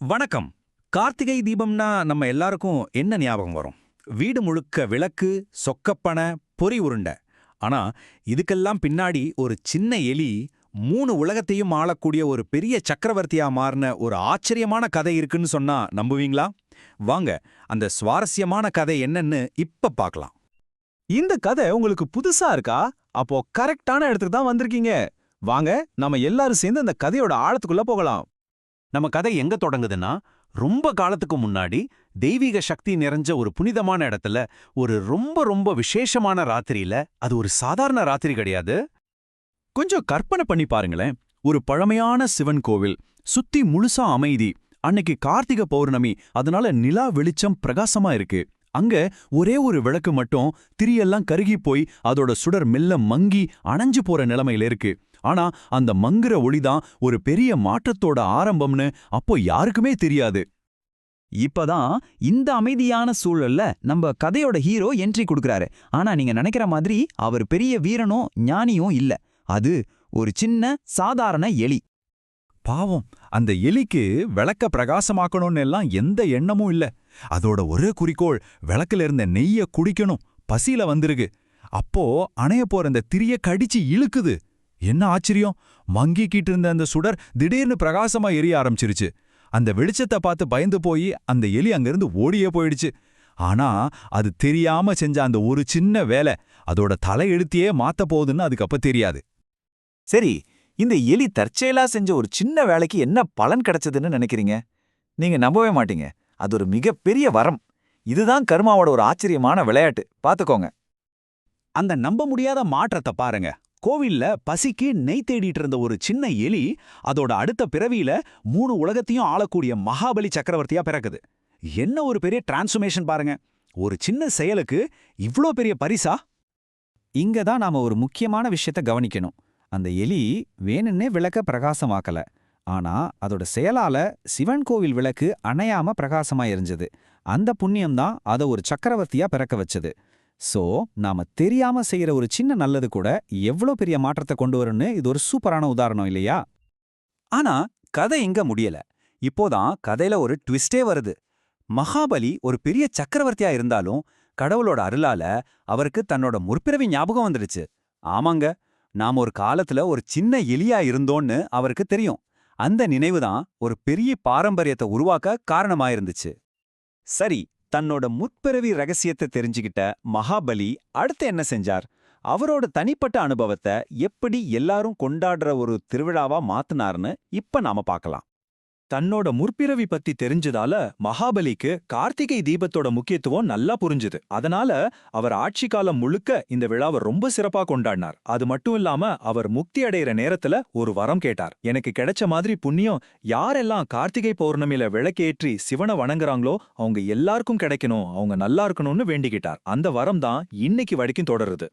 வணக்கம். கார்த்திகை தீபம்னா நம்ம எல்லாருக்கும் என்ன ஞாபகம் வரும்? வீடு முழுக்க விளக்கு சொக்கப்பனை பொறி உருண்டை. ஆனா இதுக்கெல்லாம் பின்னாடி ஒரு சின்ன எலி மூணு உலகத்தையும் ஆளக்கூடிய ஒரு பெரிய சக்கரவர்த்தியா மாறின ஒரு ஆச்சரியமான கதை இருக்குன்னு சொன்னா நம்புவீங்களா? வாங்க அந்த சுவாரஸ்யமான கதை என்னன்னு இப்ப பார்க்கலாம் இந்த கதை உங்களுக்கு புதுசா இருக்கா? அப்போ கரெக்டான இடத்துக்கு தான் வந்திருக்கீங்க. வாங்க நம்ம எல்லாரும் சேர்ந்து அந்த கதையோட ஆழத்துக்குள்ள போகலாம். நம்ம கதை எங்க தொடங்குதுன்னா ரொம்ப காலத்துக்கு முன்னாடி தெய்வீக சக்தி நிறைஞ்ச ஒரு புனிதமான இடத்துல ஒரு ரொம்ப ரொம்ப விசேஷமான ராத்திரியில அது ஒரு சாதாரண ராத்திரி கிடையாது. கொஞ்சம் கற்பனை பண்ணி பாருங்களேன். ஒரு பழமையான சிவன் கோவில் சுத்தி முழுசா அமைதி. அன்னைக்கு கார்த்திக பௌர்ணமி அதனால நிலா வெளிச்சம் பிரகாசமா இருக்கு. அங்க ஒரே ஒரு விளக்கு மட்டும் திரியெல்லாம் கருகி போய் அதோட சுடர் மெல்ல மங்கி அணைஞ்சு போற நிலைமையில இருக்கு. ஆனா அந்த மங்குற ஒளிதான் ஒரு பெரிய மாற்றத்தோட ஆரம்பம்னு அப்போ யாருக்குமே தெரியாது. இப்பதான் இந்த அமைதியான சூழல்ல நம்ம கதையோட ஹீரோ என்ட்ரி கொடுக்கறாரு. ஆனா நீங்க நினைக்கிற மாதிரி அவர் பெரிய வீரனும் ஞானியும் இல்ல. அது ஒரு சின்ன சாதாரண எலி. பாவம் அந்த எலிக்கு விளக்க பிரகாசமாக்கணும்னு எல்லாம் எந்த எண்ணமும் இல்ல. அதோட ஒரே குறிக்கோள் விளக்குல இருந்த நெய்ய குடிக்கணும். பசியில வந்திருக்கு. அப்போ அணைய போற அந்த திரிய கடிச்சு இழுக்குது. என்ன ஆச்சரியம்? மங்கிக்கிட்டு இருந்த அந்த சுடர் திடீர்னு பிரகாசமா எரிய ஆரம்பிச்சிருச்சு. அந்த வெளிச்சத்தை பார்த்து பயந்து போய் அந்த எலி அங்கிருந்து ஓடியே போயிடுச்சு. ஆனா அது தெரியாம செஞ்ச அந்த ஒரு சின்ன வேலை அதோட தலையெழுத்தியே மாத்த போகுதுன்னு அதுக்கப்ப தெரியாது. சரி இந்த எலி தற்செயலா செஞ்ச ஒரு சின்ன வேலைக்கு என்ன பலன் கிடைச்சதுன்னு நினைக்கிறீங்க? நீங்க நம்பவே மாட்டீங்க. அது ஒரு மிகப்பெரிய வரம். இதுதான் கர்மாவோட ஒரு ஆச்சரியமான விளையாட்டு. பாத்துக்கோங்க. அந்த நம்ப முடியாத மாற்றத்தை பாருங்க. கோவில்ல பசிக்கு நெய் தேடிட்டு இருந்த ஒரு சின்ன எலி அதோட அடுத்த பிறவியில மூணு உலகத்தையும் ஆளக்கூடிய மகாபலி சக்கரவர்த்தியா பிறக்குது. என்ன ஒரு பெரிய டிரான்ஸ்ஃபர்மேஷன் பாருங்க. ஒரு சின்ன செயலுக்கு இவ்ளோ பெரிய பரிசா? இங்க தான் நாம ஒரு முக்கியமான விஷயத்த கவனிக்கணும். அந்த எலி வேணுன்னே விளக்க பிரகாசமாக்கல. ஆனா அதோட செயலால சிவன் கோவில் விளக்கு அணையாம பிரகாசமா எரிஞ்சது. அந்த புண்ணியம்தான் அதை ஒரு சக்கரவர்த்தியா பிறக்க வச்சது. சோ நாம தெரியாம செய்யற ஒரு சின்ன நல்லது கூட எவ்வளோ பெரிய மாற்றத்தை கொண்டு வரும்னு இது ஒரு சூப்பரான உதாரணம் இல்லையா? ஆனா கதை எங்க முடியல. இப்போதான் கதையில ஒரு ட்விஸ்டே வருது. மகாபலி ஒரு பெரிய சக்கரவர்த்தியா இருந்தாலும் கடவுளோட அருளால அவருக்கு தன்னோட முற்பிறவி ஞாபகம் வந்துடுச்சு. ஆமாங்க நாம் ஒரு காலத்துல ஒரு சின்ன எலியா இருந்தோன்னு அவருக்கு தெரியும். அந்த நினைவுதான் ஒரு பெரிய பாரம்பரியத்தை உருவாக்க காரணமாயிருந்துச்சு. சரி தன்னோட முற்பிறவி ரகசியத்தை தெரிஞ்சுக்கிட்ட மகாபலி அடுத்து என்ன செஞ்சார்? அவரோட தனிப்பட்ட அனுபவத்தை எப்படி எல்லாரும் கொண்டாடுற ஒரு திருவிழாவா மாத்துனார்னு இப்ப நாம பார்க்கலாம். தன்னோட முற்பிறவி பத்தி தெரிஞ்சதால மகாபலிக்கு கார்த்திகை தீபத்தோட முக்கியத்துவம் நல்லா புரிஞ்சுது. அதனால அவர் ஆட்சி காலம் முழுக்க இந்த விழாவை ரொம்ப சிறப்பா கொண்டாடினார். அது மட்டும் இல்லாம அவர் முக்தி அடையிற நேரத்துல ஒரு வரம் கேட்டார். எனக்கு கிடைச்ச மாதிரி புண்ணியம் யாரெல்லாம் கார்த்திகை பௌர்ணமியில விளக்கேற்றி சிவனை வணங்குறாங்களோ அவங்க எல்லாருக்கும் கிடைக்கணும் அவங்க நல்லா இருக்கணும்னு வேண்டிக்கிட்டார். அந்த வரம் தான் இன்னைக்கு வரைக்கும் தொடருது.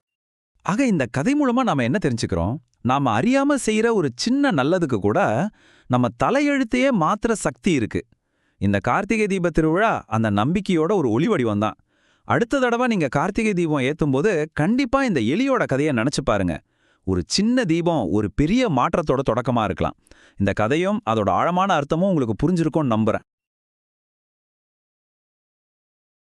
ஆக இந்த கதை மூலமா நாம என்ன தெரிஞ்சுக்கிறோம்? நாம அறியாம செய்யற ஒரு சின்ன நல்லதுக்கு கூட நம்ம தலையெழுத்தையே மாத்துற சக்தி இருக்கு. இந்த கார்த்திகை தீப திருவிழா அந்த நம்பிக்கையோட ஒரு ஒளி வடிவம் தான். அடுத்த தடவை நீங்க கார்த்திகை தீபம் ஏத்தும்போது கண்டிப்பா இந்த எலியோட கதையை நினைச்சு பாருங்க. ஒரு சின்ன தீபம் ஒரு பெரிய மாற்றத்தோட தொடக்கமா இருக்கலாம். இந்த கதையும் அதோட ஆழமான அர்த்தமும் உங்களுக்கு புரிஞ்சிருக்கும்னு நம்புறேன்.